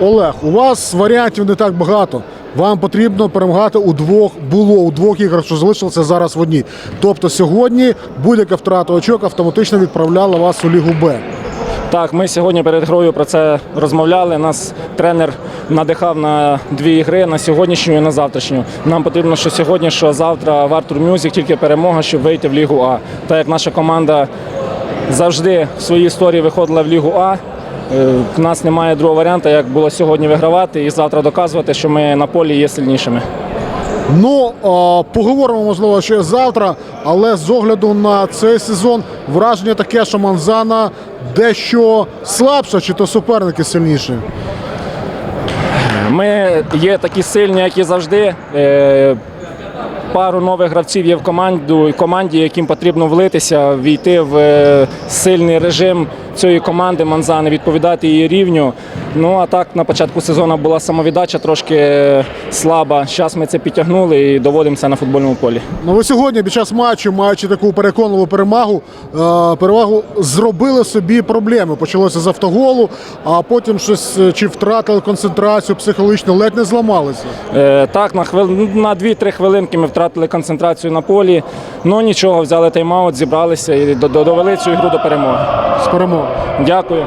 Олег, у вас варіантів не так багато. Вам потрібно перемагати у двох було у двох іграх, що залишилося зараз в одній. Тобто сьогодні будь-яка втрата очок автоматично відправляла вас у Лігу Б. Так, ми сьогодні перед грою про це розмовляли. Нас тренер надихав на дві ігри на сьогоднішню і на завтрашню. Нам потрібно, що сьогодні, що завтра в Артур Мюзик тільки перемога, щоб вийти в Лігу А. Так як наша команда завжди в своїй історії виходила в Лігу А. е, В нас немає другого варіанту, як було сьогодні вигравати і завтра доказувати, що ми на полі є сильнішими. Ну поговоримо можливо ще завтра, але з огляду на цей сезон враження таке, що Манзана дещо слабша, чи то суперники сильніші. Ми є такі сильні, як і завжди. Е, Пару нових гравців є в команду, команді, яким потрібно влитися, війти в е, сильний режим цієї команди Манзани, відповідати її рівню. Ну а так на початку сезону була самовіддача трошки е, слаба. Зараз ми це підтягнули і доводимо це на футбольному полі. Ну ви сьогодні під час матчу, маючи таку переконливу перемагу, е, перевагу зробили собі проблеми. Почалося з автоголу, а потім щось е, чи втратили концентрацію психологічно, ледь не зламалися. Е, Так, на хвил... на 2-3 хвилинки ми втратили концентрацію на полі. Ну нічого, взяли тайм-аут, зібралися і до- до- довели цю ігру до перемоги. З перемоги. Дякую.